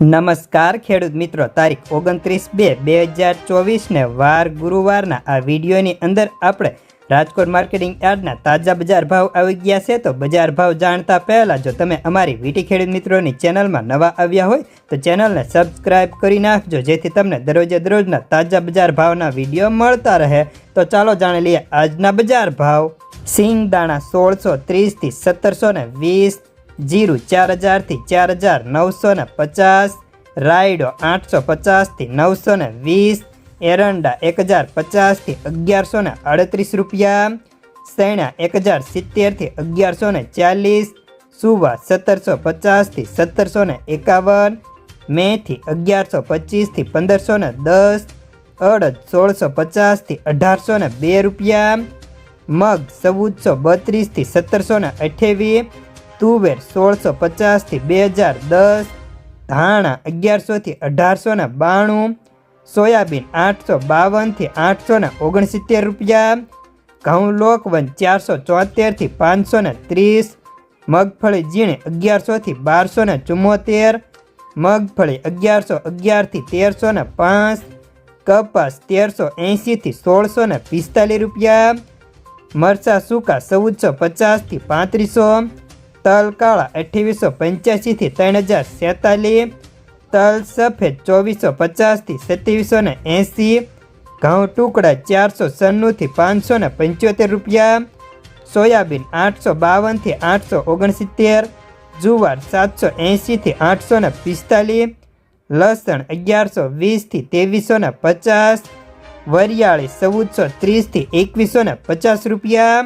નમસ્કાર, ખેડૂત મિત્રો. તારીખ ઓગણત્રીસ બે બે હજાર ચોવીસને વાર ગુરુવારના આ વિડીયોની અંદર આપણે રાજકોટ માર્કેટિંગ યાર્ડના તાજા બજાર ભાવ આવી ગયા છે. તો બજાર ભાવ જાણતા પહેલાં જો તમે અમારી વીટી ખેડૂત મિત્રોની ચેનલમાં નવા આવ્યા હોય, તો ચેનલને સબસ્ક્રાઇબ કરી નાખજો, જેથી તમને દરરોજે દરરોજના તાજા બજાર ભાવના વીડિયો મળતા રહે. તો ચાલો જાણી લઈએ આજના બજાર ભાવ. સિંગ દાણા સોળસો ત્રીસથી સત્તરસો ને વીસ જીરું ચાર હજારથી ચાર હજાર નવસો ને પચાસ, રાયડો આઠસો પચાસથી નવસો ને વીસ, એરંડા એક હજાર પચાસથી અગિયારસો ને અડત્રીસ રૂપિયા, સૈણા એક હજાર સિત્તેરથી અગિયારસો ને ચાલીસ, સુવા સત્તરસો પચાસથી સત્તરસો ને એકાવન, મેથી અગિયારસો પચીસથી પંદરસો ને દસ, અડદ સોળસો પચાસથી અઢારસો ને બે રૂપિયા, મગ ચૌદસો બત્રીસથી સત્તરસો ને અઠ્યાવીસ તુવેર સોળસો પચાસથી બે હજાર દસ, ધાણા અગિયારસોથી અઢારસો ને બાણું, સોયાબીન આઠસો બાવનથી આઠસો ને ઓગણસિત્તેર રૂપિયા, ઘઉં લોકવન ચારસો ચોતેરથી પાંચસો ને ત્રીસ, મગફળી ઝીણી અગિયારસોથી બારસો ને ચુમ્મોતેર, મગફળી અગિયારસો અગિયારથી તેરસો ને પાંચ, કપાસ તેરસો એંશીથી સોળસો ને પિસ્તાલીસ રૂપિયા, મરચાં સૂકા ચૌદસો પચાસથી પાંત્રીસો તલ કાળા અઠ્યાવીસો પંચ્યાસીથી ત્રણ હજાર સેતાલીસ તલ સફેદ ચોવીસો પચાસથી સત્યાવીસો ને એંસી, ઘઉં ટુકડા ચારસો સન્નુંથી પાંચસો ને પંચોતેર રૂપિયા, સોયાબીન આઠસો બાવનથી આઠસો ઓગણસિત્તેર, જુવાર સાતસો એંશીથી આઠસો ને પિસ્તાલીસ, લસણ અગિયારસો વીસથી ત્રેવીસો ને પચાસ, વરિયાળી ચૌદસો ત્રીસથી એકવીસો ને પચાસ રૂપિયા